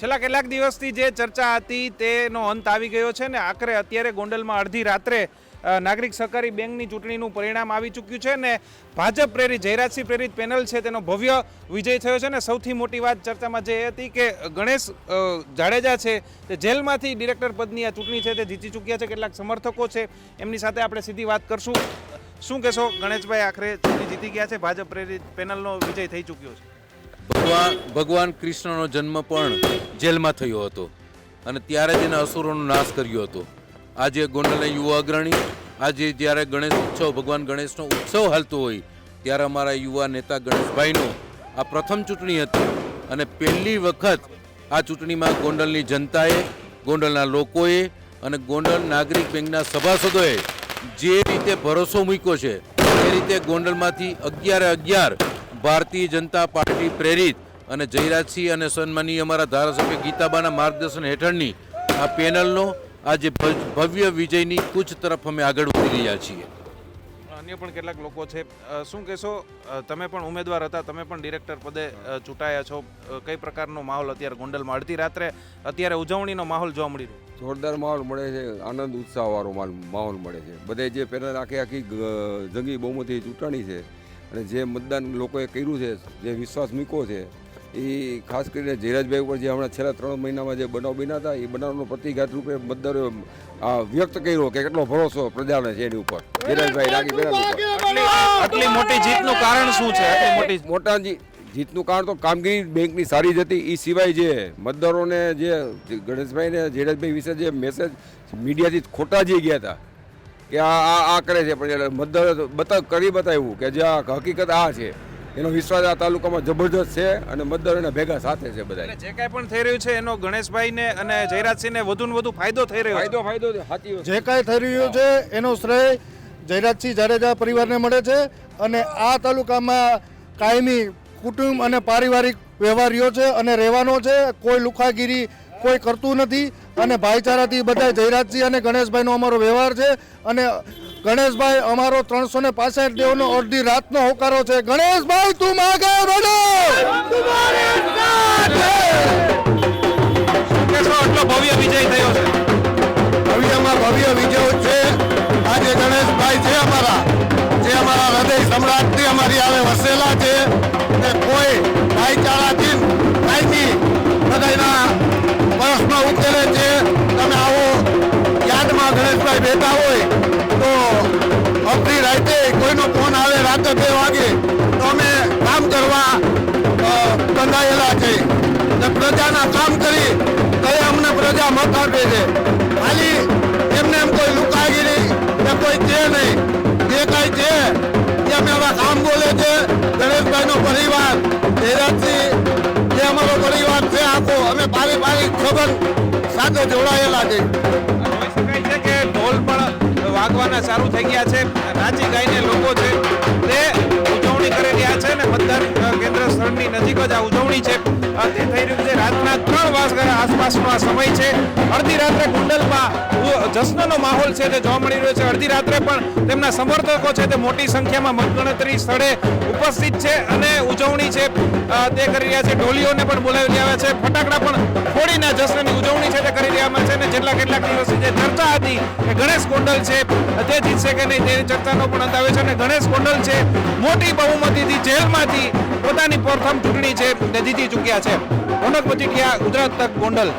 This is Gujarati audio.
છેલ્લા કેટલાક દિવસથી જે ચર્ચા હતી તેનો અંત આવી ગયો છે ને આખરે અત્યારે ગોંડલમાં અડધી રાત્રે નાગરિક સહકારી બેંકની ચૂંટણીનું પરિણામ આવી ચૂક્યું છે ને ભાજપ પ્રેરિત જયરાજસિંહ પ્રેરિત પેનલ છે તેનો ભવ્ય વિજય થયો છે ને સૌથી મોટી વાત ચર્ચામાં જે હતી કે ગણેશ જાડેજા છે તે જેલમાંથી ડિરેક્ટર પદની આ ચૂંટણી છે તે જીતી ચૂક્યા છે, કેટલાક સમર્થકો છે, એમની સાથે આપણે સીધી વાત કરશું. શું કહેશો ગણેશભાઈ, આખરે ચૂંટણી જીતી ગયા છે, ભાજપ પ્રેરિત પેનલનો વિજય થઈ ચૂક્યો છે? ભગવાન ભગવાન કૃષ્ણનો જન્મ પણ જેલમાં થયો હતો અને ત્યારે જ એને અસુરોનો નાશ કર્યો હતો. આજે ગોંડલના યુવા અગ્રણી, આજે જ્યારે ગણેશ ઉત્સવ, ભગવાન ગણેશનો ઉત્સવ હાલતો હોય, ત્યારે અમારા યુવા નેતા ગણેશભાઈનો આ પ્રથમ ચૂંટણી હતી અને પહેલી વખત આ ચૂંટણીમાં ગોંડલની જનતાએ, ગોંડલના લોકોએ અને ગોંડલ નાગરિક બેંકના સભાસદોએ જે રીતે ભરોસો મૂક્યો છે, એ રીતે ગોંડલમાંથી અગિયારે અગિયાર ભારતીય જનતા પાર્ટી પ્રેરિત અને જયરાજસિંહ અને સન્માનીય અમારા ધારાસભ્ય ગીતાબાના માર્ગદર્શન હેઠળની આ પેનલનો આજે ભ- ભવ્ય વિજયની કૂચ તરફ અમે આગળ વધી રહ્યા છીએ. અન્ય પણ કેટલાક લોકો છે. શું કહેશો? તમે પણ ઉમેદવાર હતા તમે પણ ડિરેક્ટર પદે ચૂંટાયા છો. કઈ પ્રકારનો માહોલ અત્યારે ગોંડલમાં અડધી રાત્રે? અત્યારે ઉજવણીનો માહોલ જોવા મળી રહ્યો. જોરદાર માહોલ મળે છે આનંદ ઉત્સાહવાળો માહોલ મળે છે. બધે જે પેનલ આખી આખી જંગી બહુમતી ચૂંટણી છે અને જે મતદાન લોકોએ કર્યું છે જે વિશ્વાસ મૂક્યો છે એ ખાસ કરીને જયરાજભાઈ ઉપર જે હમણાં છેલ્લા ત્રણ મહિનામાં જે બનાવ બન્યા હતા એ બનાવનો પ્રતિઘાત રૂપે મતદારોએ વ્યક્ત કર્યો કે કેટલો ભરોસો પ્રજાને છે એની ઉપર. જયરાજભાઈ રાગી બેરા આટલી મોટી જીતનું કારણ શું છે? આટલી મોટી મોટા જીતનું કારણ તો કામગીરી બેંકની સારી જ હતી એ સિવાય જે મતદારોને જે ગણેશભાઈને જયરાજભાઈ વિશે જે મેસેજ મીડિયાથી ખોટા જે ગયા હતા કે આ આ આ કરે છે. પણ મતદાર બતા કરી બતાવ્યું કે જે આ હકીકત આ છે. એનો વિશ્વાસ આ તાલુકામાં જબરદસ્ત છે અને મતદારોને ભેગા સાથે છે બધા જે કાંઈ પણ થઈ રહ્યું છે એનો ગણેશભાઈને અને જયરાજસિંહને વધુ ને વધુ ફાયદો થઈ રહ્યો ફાયદો ફાયદો સાચી જે કાંઈ થઈ રહ્યું છે એનો શ્રેય જયરાજસિંહ જાડેજા પરિવારને મળે છે અને આ તાલુકામાં કાયમી કુટુંબ અને પારિવારિક વ્યવહાર રહ્યો છે અને રહેવાનો છે. કોઈ લુખાગીરી કોઈ કરતું નથી અને ભાઈચારાથી બધા જયરાજસિંહ અને ગણેશભાઈનો અમારો વ્યવહાર છે અને ગણેશભાઈ અમારો ત્રણસો ને પાસઠ દેવનો અડધી રાતનો હોકારો છે. ગણેશભાઈ તું બનો આટલો ભવ્ય વિજય થયો છે. ભવ્યમાં ભવ્ય વિજય છે. આજે ગણેશભાઈ છે અમારા. જે અમારા હૃદય સમ્રાટથી અમારી આવે વસેલા છે. કોઈ ભાઈચારાથી બેઠા હોય તો અડધી રાતે કોઈનો ફોન આવે રાતે બે વાગે તો અમે કામ કરવા બંધાયેલા છે. ને પ્રજાના કામ કરી તો અમને પ્રજા મત આપે છે. ખાલી એમને એમ કોઈ લુકાગીરી કે કોઈ છે નહીં. જે કાંઈ છે, એ અમે એવા કામ બોલે છે. ગણેશભાઈનો પરિવાર ધીરજસિંહ જે અમારો પરિવાર છે આખો, અમે પારિવારિક સંબંધ સાથે જોડાયેલા છે. વાગવાના ચાલુ થઈ ગયા છે. નાચી ગાઈને લોકો છે તે ઉજવણી કરી રહ્યા છે ને મતદાન કેન્દ્ર સ્થળની નજીક જ આ ઉજવણી છે. તે થઈ રહ્યું છે. રાતના ત્રણ વાગ્યા આસપાસનો આ સમય છે. અડધી રાત્રે કુંડલમાં જશ્નનો માહોલ છે તે જોવા મળી રહ્યો છે. અડધી રાત્રે પણ તેમના સમર્થકો છે તે મોટી સંખ્યામાં મતગણતરી સ્થળે ઉપસ્થિત છે અને ઉજવણી છે. તે કરી રહ્યા છે. ઢોલીઓને પણ બોલાવી રહ્યા છે. ફટાકડા પણ ફોડીને જશ્નની ઉજવણી છે તે કરી રહ્યા છે અને જેટલા કેટલાક દિવસથી જે ચર્ચા હતી કે ગણેશ ગોંડલ છે, તે જીતશે કે નહીં તેની ચર્ચાનો પણ અંત આવે છે અને ગણેશ ગોંડલ છે, મોટી બહુમતીથી જેલમાંથી પોતાની પ્રથમ ચૂંટણી છે તે જીતી ચૂક્યા છે. રોનક મજીઠિયા ગુજરાત તક ગોંડલ.